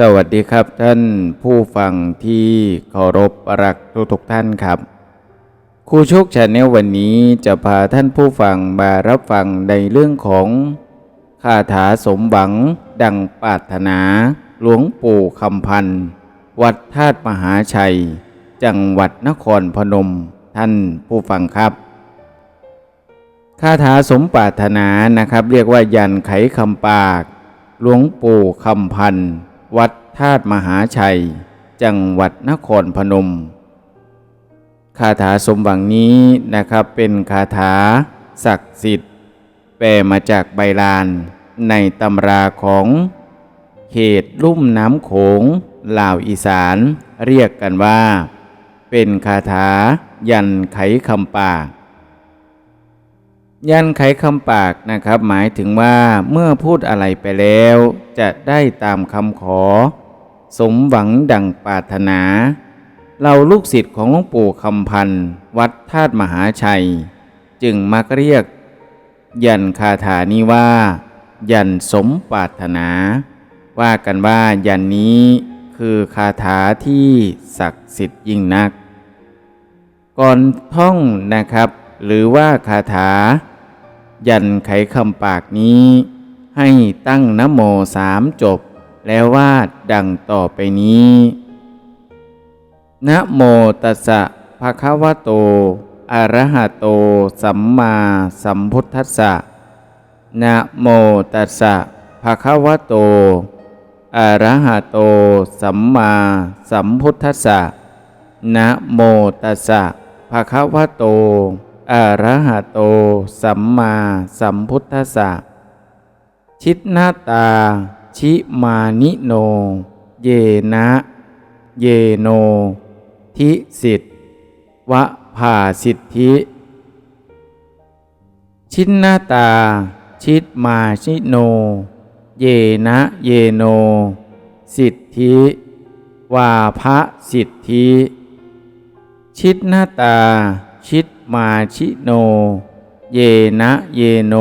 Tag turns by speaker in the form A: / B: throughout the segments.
A: สวัสดีครับท่านผู้ฟังที่เคารพรักทุกทุกท่านครับครูโชคชาแนลวันนี้จะพาท่านผู้ฟังมารับฟังในเรื่องของคาถาสมหวังดังปรารถนา หลวงปู่คำพันธ์วัดธาตุมหาชัย จังหวัดนครพนม ท่านผู้ฟังครับคาถาสมปรารถนานะครับ เรียกว่ายันไขคำปาก หลวงปู่คำพันธ์ วัดธาตุมหาชัย จังหวัดนครพนม คาถาสมหวังนี้นะครับเป็นคาถาศักดิ์สิทธิ์ แปลมาจากใบลาน ในตำราของเขตลุ่มน้ำโขงลาวอีสาน เรียกกันว่า เป็นคาถายันไขคำปาก ยันไขคำปากนะครับ หมายถึงว่าเมื่อพูดอะไรไปแล้ว จะได้ตามคำขอ สมหวังดังปรารถนา เราลูกศิษย์ของหลวงปู่คำพันธ์วัดธาตุมหาชัย จึงมักเรียก ยันคาถานี้ว่า ยันสมปรารถนา ว่ากันว่ายันนี้คือคาถาที่ศักดิ์สิทธิ์ยิ่งนัก ก่อนท่องนะครับหรือว่าคาถา ยันไขคำปากนี้ ให้ตั้งนะโมสามจบ แล้วว่าดังต่อไปนี้นะโมตัสสะภะคะวะโต อะระหะโต สัมมาสัมพุทธัสสะนะโมตัสสะภะคะวะโต อะระหะโต สัมมาสัมพุทธัสสะนะโมตัสสะภะคะวะโต อะระหะโต สัมมาสัมพุทธัสสะ ชิตนาตา ชิมานิโน เยนะ เยโน ทิสิทธวะภาสิทธิ ชินนาตา ชิตมาชิโน เยนะเยโน สิทธิ วาภะสิทธิ ชิดหน้าตา ชิด มาชิโน เยนะเยโน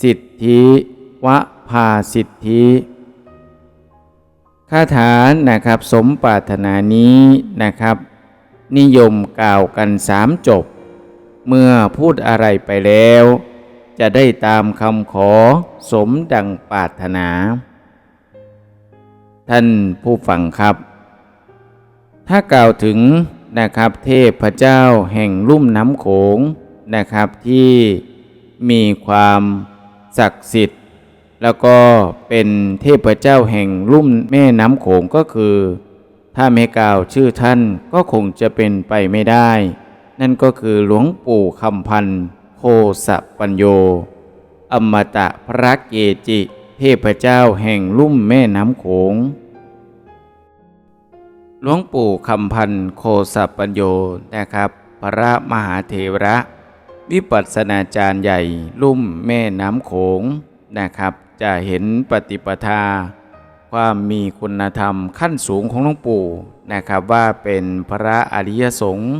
A: สิทธิวะภาสิทธิคาถานะครับสมปรารถนานี้นะครับ นิยมกล่าวกันสามจบ เมื่อพูดอะไรไปแล้ว จะได้ตามคำขอสมดังปรารถนา ท่านผู้ฟังครับ ถ้ากล่าวถึง นะครับ เทพเจ้าแห่งลุ่มน้ำโขงนะครับ ที่มีความศักดิ์สิทธิ์ แล้วก็เป็นเทพเจ้าแห่งลุ่มแม่น้ำโขงก็คือ ถ้าไม่กล่าวชื่อท่านก็คงจะเป็นไปไม่ได้ นั่นก็คือหลวงปู่คำพันธ์โคสะปัญโย อมตะพระเกจิ เทพเจ้าแห่งลุ่มแม่น้ำโขง หลวงปู่คำพันธ์โคสัปัญโยนะครับ พระมหาเถระ วิปัสสนาจารย์ใหญ่ ลุ่มแม่น้ำโขงนะครับ จะเห็นปฏิปทา ความมีคุณธรรมขั้นสูงของหลวงปู่นะครับ ว่าเป็นพระอริยสงฆ์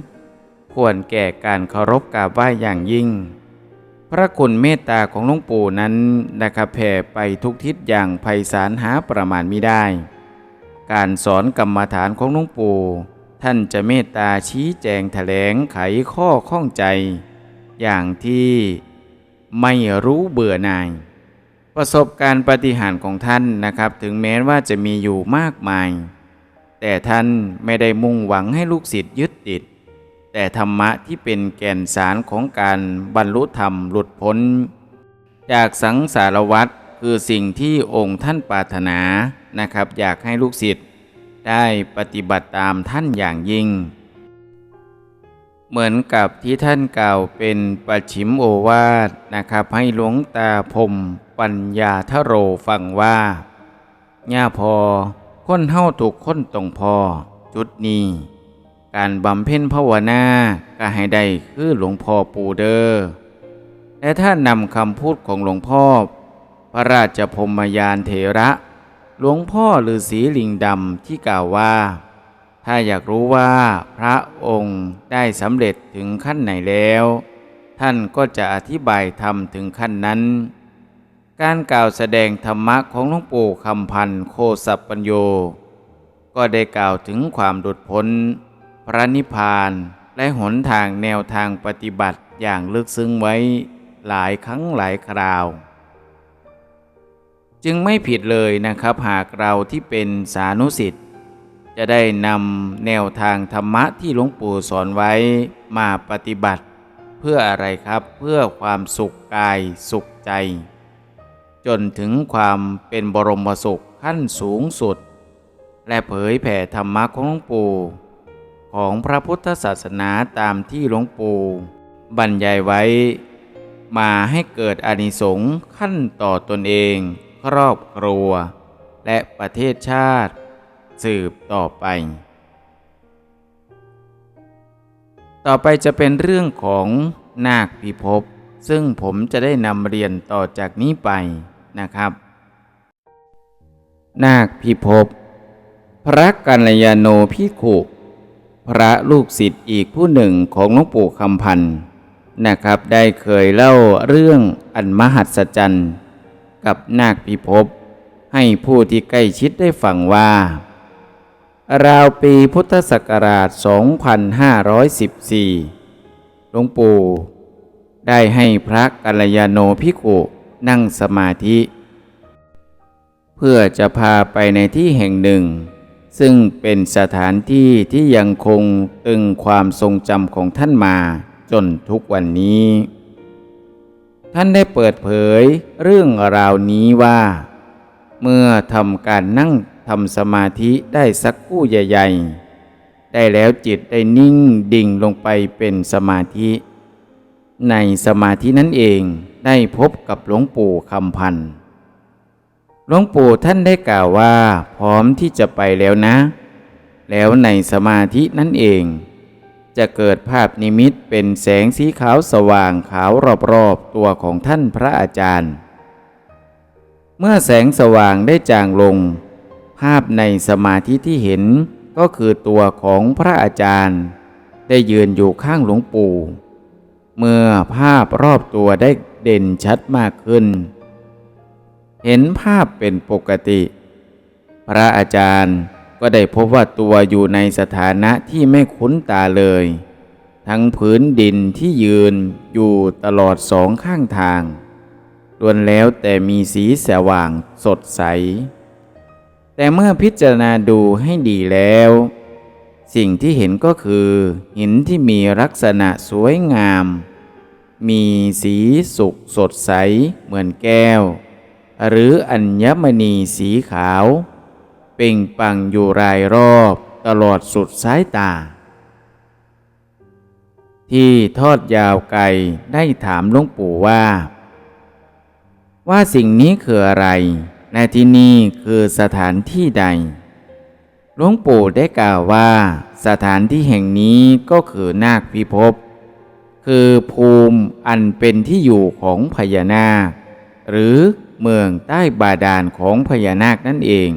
A: ควรแก่การเคารพกราบไหว้อย่างยิ่ง พระคุณเมตตาของหลวงปู่นั้นนะครับแผ่ไปทุกทิศอย่างไพศาลหาประมาณมิได้ การสอนกรรมฐานของหลวงปู่ท่านจะเมตตาชี้แจงแถลงไขข้อข้องใจ อย่างที่ไม่รู้เบื่อหน่าย ประสบการณ์ปฏิหารของท่านนะครับ ถึงแม้ว่าจะมีอยู่มากมาย แต่ท่านไม่ได้มุ่งหวังให้ลูกศิษย์ยึดติด แต่ธรรมะที่เป็นแก่นสารของการบรรลุธรรมหลุดพ้น จากสังสารวัฏคือสิ่งที่องค์ท่านปรารถนา นะครับ อยากให้ลูกศิษย์ได้ปฏิบัติตามท่านอย่างยิ่ง เหมือนกับที่ท่านกล่าวเป็นปัจฉิมโอวาทนะครับ ให้หลวงตาพมปัญญาทโรฟังว่าย่าพอค้นเฮาถูกค้นตรงพอ จุดนี้การบำเพ็ญภาวนาก็ให้ได้คือหลวงพ่อปูเดอร์และถ้านำคำพูดของหลวงพ่อ พระราชพรหมยานเถระ หลวงพ่อฤาษีลิงดำที่กล่าวว่า ถ้าอยากรู้ว่าพระองค์ได้สำเร็จถึงขั้นไหนแล้ว ท่านก็จะอธิบายธรรมถึงขั้นนั้น การกล่าวแสดงธรรมะของหลวงปู่คำพันโคสัปปัญโย ก็ได้กล่าวถึงความดุดพ้น พระนิพพานและหนทางแนวทางปฏิบัติอย่างลึกซึ้งไว้หลายครั้งหลายคราว จึงไม่ผิดเลยนะครับหากเราที่เป็นสานุสิทธิ์จะได้นำแนวทางธรรมะที่หลวงปู่สอนไว้มาปฏิบัติ เพื่ออะไรครับเพื่อความสุขกายสุขใจ จนถึงความเป็นบรมสุขขั้นสูงสุด และเผยแผ่ธรรมะของหลวงปู่ ของพระพุทธศาสนาตามที่หลวงปู่บรรยายไว้ มาให้เกิดอานิสงส์ขั้นต่อตนเอง ครอบครัว และประเทศชาติ สืบต่อไป ต่อไปจะเป็นเรื่องของนาคพิภพซึ่งผมจะได้นำเรียนต่อจากนี้ไปนะครับ นาคพิภพพระกัลยาโนพิขุพระลูกศิษย์อีกผู้หนึ่งของหลวงปู่คำพันธ์นะครับ ได้เคยเล่าเรื่องอันมหัศจรรย์ กับนาคพิภพให้ผู้ที่ใกล้ชิดได้ฟังว่า ราวปีพุทธศักราช 2514 หลวงปู่ได้ให้พระกัลยาโนพิขุนั่งสมาธิ เพื่อจะพาไปในที่แห่งหนึ่ง ซึ่งเป็นสถานที่ที่ยังคงตึงความทรงจำของท่านมาจนทุกวันนี้ ท่านได้เปิดเผยเรื่องราวนี้ว่า เมื่อทำการนั่งทำสมาธิได้สักคู่ใหญ่ๆ ได้แล้วจิตได้นิ่งดิ่งลงไปเป็นสมาธิ ในสมาธินั้นเองได้พบกับหลวงปู่คำพันธ์หลวงปู่ท่านได้กล่าวว่าพร้อมที่จะไปแล้วนะ แล้วในสมาธินั้นเอง จะเกิดภาพนิมิตเป็นแสงสีขาวสว่างขาวรอบๆตัวของท่านพระอาจารย์ เมื่อแสงสว่างได้จางลง ภาพในสมาธิที่เห็นก็คือตัวของพระอาจารย์ ได้ยืนอยู่ข้างหลวงปู่ เมื่อภาพรอบตัวได้เด่นชัดมากขึ้น เห็นภาพเป็นปกติ พระอาจารย์ ก็ได้พบว่าตัวอยู่ในสถานะที่ไม่คุ้นตาเลย ทั้งพื้นดินที่ยืนอยู่ตลอดสองข้างทางล้วนแล้วแต่มีสีสว่างสดใส แต่เมื่อพิจารณาดูให้ดีแล้ว สิ่งที่เห็นก็คือหินที่มีลักษณะสวยงาม มีสีสุกสดใสเหมือนแก้ว หรืออัญมณีสีขาว เป่งปังอยู่รายรอบตลอดสุดสายตา ที่ทอดยาวไกลได้ถามหลวงปู่ว่า ว่าสิ่งนี้คืออะไรและที่นี่คือสถานที่ใด หลวงปู่ได้กล่าวว่า สถานที่แห่งนี้ก็คือนาคพิภพ คือภูมิอันเป็นที่อยู่ของพญานาค หรือเมืองใต้บาดาลของพญานาคนั่นเอง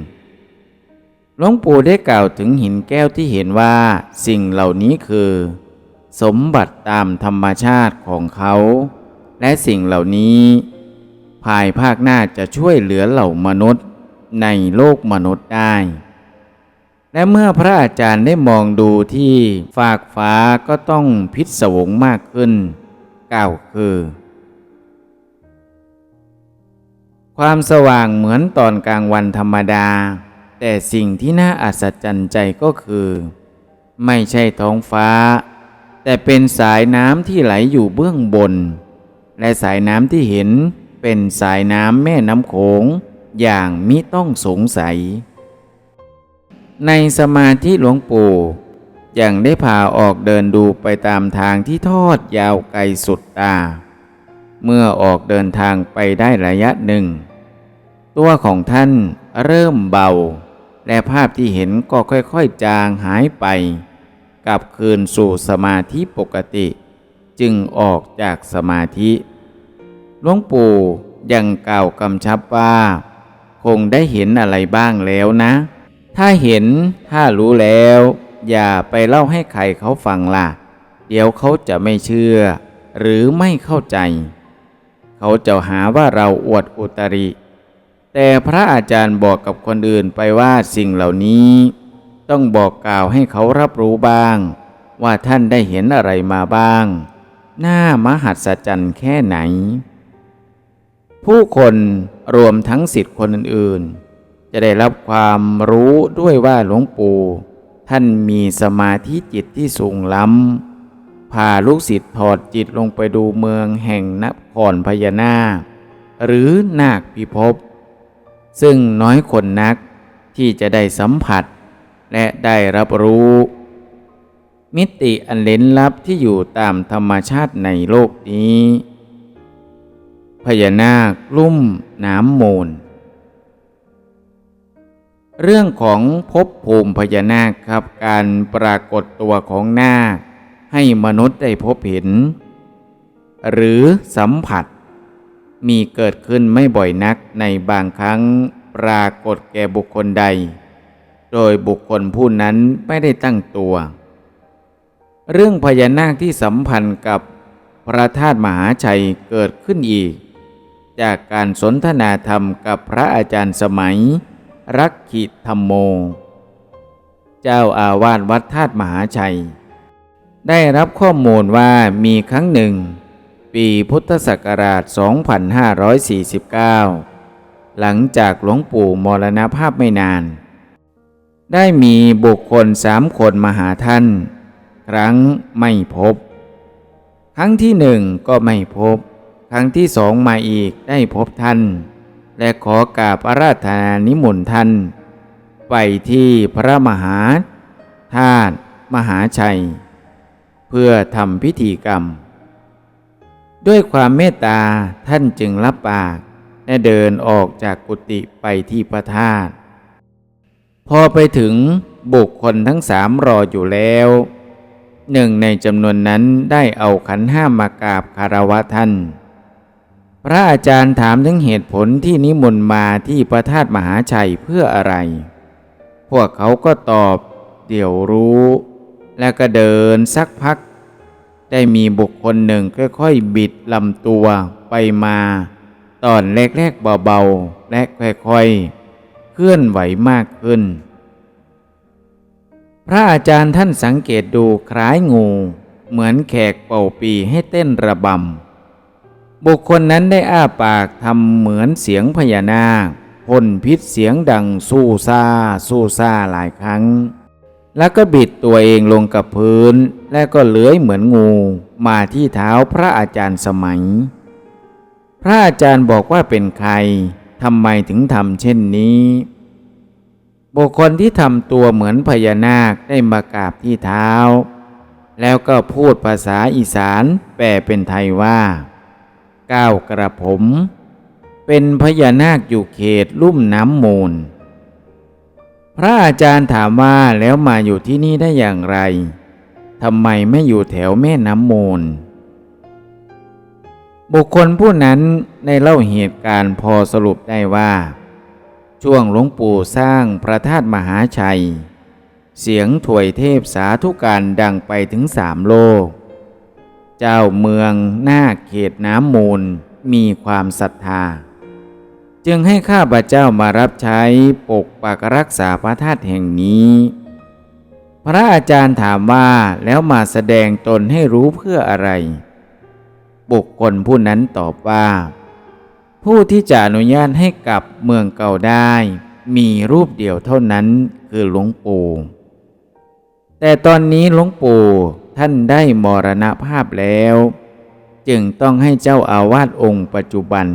A: หลวงปู่ได้กล่าวถึงหินแก้วที่เห็นว่าสิ่งเหล่านี้คือ สมบัติตามธรรมชาติของเขา และสิ่งเหล่านี้ ภายภาคหน้าจะช่วยเหลือเหล่ามนุษย์ในโลกมนุษย์ได้ และเมื่อพระอาจารย์ได้มองดูที่ฟากฟ้าก็ต้องพิศวงมากขึ้นกล่าวคือ ความสว่างเหมือนตอนกลางวันธรรมดา แต่สิ่งที่น่าอัศจรรย์ใจก็คือ ไม่ใช่ท้องฟ้า แต่เป็นสายน้ำที่ไหลอยู่เบื้องบน และสายน้ำที่เห็นเป็นสายน้ำแม่น้ำโขงอย่างมิต้องสงสัย ในสมาธิหลวงปู่ยังได้พาออกเดินดูไปตามทางที่ทอดยาวไกลสุดตา เมื่อออกเดินทางไปได้ระยะหนึ่ง ตัวของท่านเริ่มเบา และภาพที่เห็นก็ค่อยๆจางหายไปกลับคืนสู่สมาธิปกติ จึงออกจากสมาธิหลวงปู่ยังกล่าวกำชับว่า คงได้เห็นอะไรบ้างแล้วนะ ถ้าเห็นถ้ารู้แล้ว อย่าไปเล่าให้ใครเขาฟังล่ะ เดี๋ยวเขาจะไม่เชื่อ หรือไม่เข้าใจ เขาจะหาว่าเราอวดอุตริ แต่พระอาจารย์บอกกับคนอื่นไปว่าสิ่งเหล่านี้ ต้องบอกกล่าวให้เขารับรู้บ้าง ว่าท่านได้เห็นอะไรมาบ้าง หน้ามหัศจรรย์แค่ไหน ผู้คนรวมทั้งสิทธิคนอื่นๆ จะได้รับความรู้ด้วยว่าหลวงปู่ท่านมีสมาธิจิตที่สูงล้ำ พาลูกศิษย์ถอดจิตลงไปดูเมืองแห่งนครพญานาค หรือนาคพิภพ ซึ่งน้อยคนนักที่จะได้สัมผัส และได้รับรู้ มิติอันเล้นลับที่อยู่ตามธรรมชาติในโลกนี้ พญานาคลุ่มน้ำมูล เรื่องของภพภูมิพญานาคครับการปรากฏตัวของนาคให้มนุษย์ได้พบเห็น หรือสัมผัส มีเกิดขึ้นไม่บ่อยนักในบางครั้งปรากฏแก่บุคคลใด โดยบุคคลผู้นั้นไม่ได้ตั้งตัว เรื่องพญานาคที่สัมพันธ์กับพระธาตุมหาชัยเกิดขึ้นอีก จากการสนทนาธรรมกับพระอาจารย์สมัย รักขิธรรมโม เจ้าอาวาสวัดธาตุมหาชัย ได้รับข้อมูลว่ามีครั้งหนึ่ง ปีพุทธศักราช 2549 หลังจากหลวงปู่มรณภาพไม่นาน ได้มีบุคคลสามคนมาหาท่าน ครั้งไม่พบ ครั้งที่หนึ่งก็ไม่พบ ครั้งที่สองมาอีกได้พบท่าน และขอกราบอาราธนานิมนต์ท่าน ไปที่พระมหาธาตุมหาชัย เพื่อทำพิธีกรรม ด้วยความเมตตาท่านจึงรับปาก และเดินออกจากกุฏิไปที่พระธาตุพอไปถึงบุคคลทั้งสามรออยู่แล้ว หนึ่งในจำนวนนั้นได้เอาขันห้ามากราบคารวะท่าน พระอาจารย์ถามถึงเหตุผลที่นิมนต์มาที่พระธาตุมหาชัยเพื่ออะไร พวกเขาก็ตอบ เดี๋ยวรู้ แล้วก็เดินสักพัก ได้มีบุคคลหนึ่งค่อยๆบิดลำตัวไปมา ตอนแรกๆเบาๆ และค่อยๆ เคลื่อนไหวมากขึ้น พระอาจารย์ท่านสังเกตดูคล้ายงู เหมือนแขกเป่าปีให้เต้นระบำ บุคคลนั้นได้อ้าปากทำเหมือนเสียงพญานาคพ่นพิษเสียงดังสู้ซาสู้ซาหลายครั้ง แล้วก็บิดตัวเองลงกับพื้น และก็เลื้อยเหมือนงูมาที่เท้าพระอาจารย์สมัย พระอาจารย์บอกว่าเป็นใครทำไมถึงทำเช่นนี้ บุคคลที่ทำตัวเหมือนพญานาคได้มากราบที่เท้า แล้วก็พูดภาษาอีสานแปลเป็นไทยว่า ก้าวกระผม เป็นพญานาคอยู่เขตลุ่มน้ำมูล พระอาจารย์ถามว่าแล้วมาอยู่ที่นี่ได้อย่างไร ทำไมไม่อยู่แถวแม่น้ำมูล บุคคลผู้นั้นได้เล่าเหตุการณ์พอสรุปได้ว่า ช่วงหลวงปู่สร้างพระธาตุมหาชัย เสียงถวยเทพสาธุการดังไปถึงสามโลก เจ้าเมืองหน้าเขตน้ำมูลมีความศรัทธา จึงให้ข้าพเจ้ามารับใช้ปกปักรักษาพระธาตุแห่งนี้ พระอาจารย์ถามว่าแล้วมาแสดงตนให้รู้เพื่ออะไร บุคคลผู้นั้นตอบว่า ผู้ที่จะอนุญาตให้กลับเมืองเก่าได้ มีรูปเดียวเท่านั้นคือหลวงปู่แต่ตอนนี้หลวงปู่ท่านได้มรณภาพแล้ว จึงต้องให้เจ้าอาวาสองค์ปัจจุบัน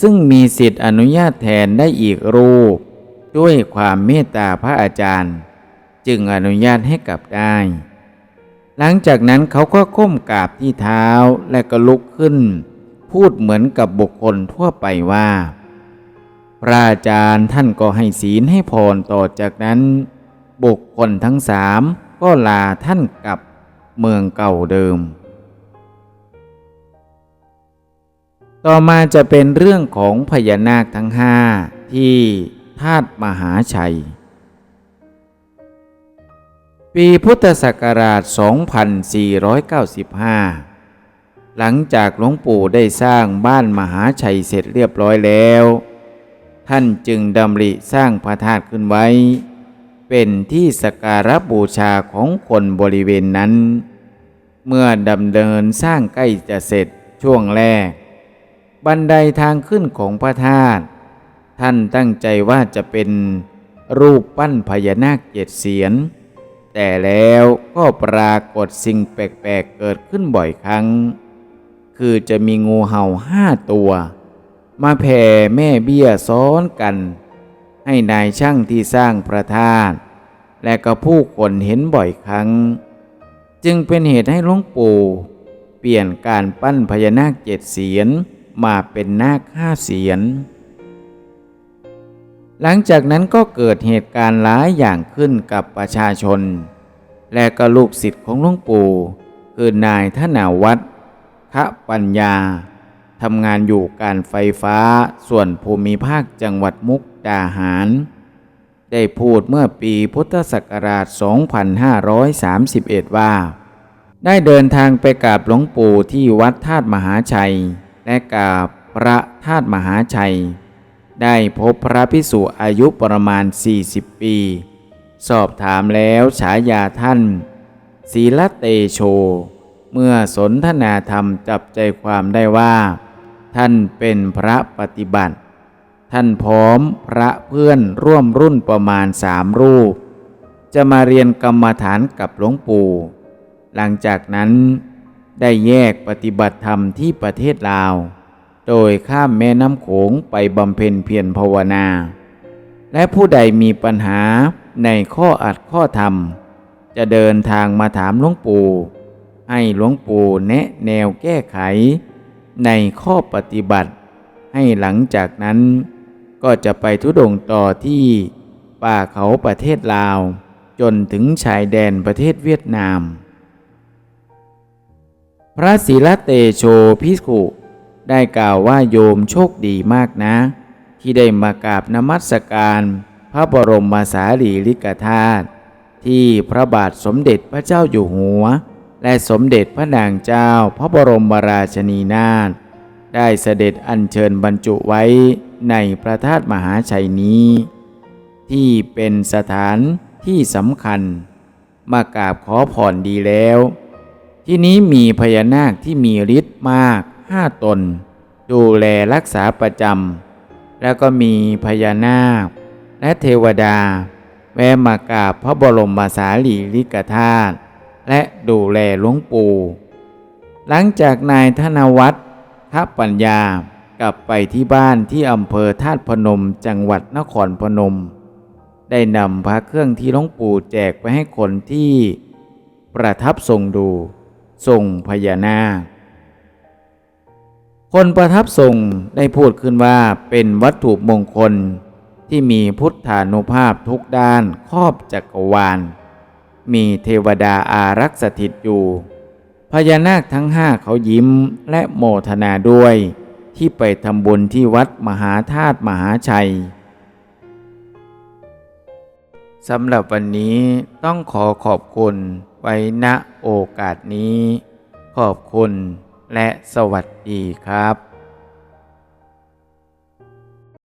A: ซึ่งมีสิทธิอนุญาตแทนได้อีกรูป ด้วยความเมตตาพระอาจารย์ จึงอนุญาตให้กลับได้ หลังจากนั้นเขาก็ก้มกราบที่เท้าและก็ลุกขึ้น พูดเหมือนกับบุคคลทั่วไปว่า พระอาจารย์ท่านก็ให้ศีลให้พรต่อจากนั้น บุคคลทั้งสามก็ลาท่านกลับเมืองเก่าเดิม ต่อมาจะเป็นเรื่องของพญานาคทั้งห้าที่ธาตุมหาชัย ปีพุทธศักราช 2495 หลังจากหลวงปู่ได้สร้างบ้านมหาชัยเสร็จเรียบร้อยแล้ว ท่านจึงดำริสร้างพระธาตุขึ้นไว้ เป็นที่สักการะบูชาของคนบริเวณนั้น เมื่อดำเนินสร้างใกล้จะเสร็จช่วงแรก บันไดทางขึ้นของพระธาตุท่านตั้งใจว่าจะเป็นรูปปั้นพญานาคเจ็ดเสียน แต่แล้วก็ปรากฏสิ่งแปลกๆเกิดขึ้นบ่อยครั้ง คือจะมีงูเห่าห้าตัว มาแผ่แม่เบี้ยซ้อนกัน ให้นายช่างที่สร้างพระธาตุและก็ผู้คนเห็นบ่อยครั้ง จึงเป็นเหตุให้หลวงปู่เปลี่ยนการปั้นพญานาคเจ็ดเสียนมาเป็นนาคห้าเสียน หลังจากนั้นก็เกิดเหตุการณ์หลายอย่างขึ้นกับประชาชน และก็ลูกศิษย์ของหลวงปู่ คือนายธนาวัฒน์คะปัญญาทำงานอยู่การไฟฟ้าส่วนภูมิภาคจังหวัดมุกดาหาร ได้พูดเมื่อปีพุทธศักราช 2531 ว่า ได้เดินทางไปกราบหลวงปู่ที่วัดธาตุมหาชัย และกราบพระธาตุมหาชัย ได้พบพระพิสุอายุประมาณ 40 ปี สอบถามแล้วฉายาท่านศีลเตโช เมื่อสนทนาธรรมจับใจความได้ว่า ท่านเป็นพระปฏิบัติ ท่านพร้อมพระเพื่อนร่วมรุ่นประมาณสามรูป จะมาเรียนกรรมฐานกับหลวงปู่ หลังจากนั้นได้แยกปฏิบัติธรรมที่ประเทศลาว โดยข้ามแม่น้ำโขงไปบำเพ็ญเพียรภาวนา และผู้ใดมีปัญหาในข้ออัดข้อธรรม จะเดินทางมาถามหลวงปู่ ให้หลวงปู่แนะแนวแก้ไข ในข้อปฏิบัติ ให้หลังจากนั้น ก็จะไปทุดงต่อที่ป่าเขาประเทศลาว จนถึงชายแดนประเทศเวียดนาม พระศิลเตโชพิสขุ ได้กล่าวว่าโยมโชคดีมากนะ ที่ได้มากราบนมัสการพระบรมสารีริกธาตุที่พระบาทสมเด็จพระเจ้าอยู่หัว และสมเด็จพระนางเจ้าพระบรมราชินีนาถได้เสด็จอัญเชิญบรรจุไว้ในพระธาตุมหาชัยนี้ ที่เป็นสถานที่สำคัญ มากราบขอผ่อนดีแล้ว ที่นี้มีพญานาคที่มีฤทธิ์มาก ห้าตน ดูแลรักษาประจำ แล้วก็มีพญานาค และเทวดา แวะมากราบพระบรมสารีริกธาตุและดูแลหลวงปู่ หลังจากนายธนวัฒน์ทปัญญากลับไปที่บ้านที่อำเภอธาตุพนมจังหวัดนครพนม ได้นำพระเครื่องที่หลวงปู่แจกไปให้คนที่ประทับทรงดู ทรงพญานาค คนประทับทรงได้พูดขึ้นว่าเป็นวัตถุมงคลที่มีพุทธานุภาพทุกด้านครอบจักรวาล มีเทวดาอารักษ์สถิตอยู่ พญานาคทั้งห้าเขายิ้มและโมทนาด้วย ที่ไปทำบุญที่วัดมหาธาตุมหาชัยสำหรับวันนี้ต้องขอขอบคุณไว้ณโอกาสนี้ ขอบคุณ และสวัสดีครับ